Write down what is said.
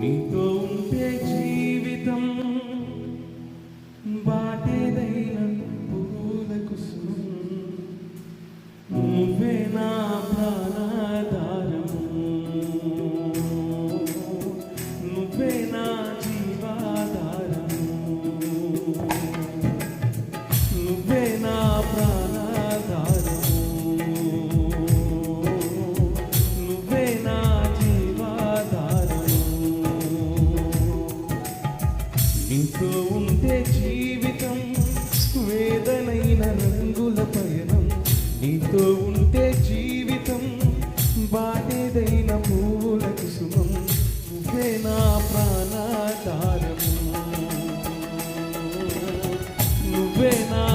నీతో ఇంట్లో ఉంటే జీవితం వేదనైన రంగుల పయనం. నీతో ఉంటే జీవితం బాటేదైన పువ్వుల కుసుమం. నువ్వే నా ప్రాణాధారము. నువ్వే నా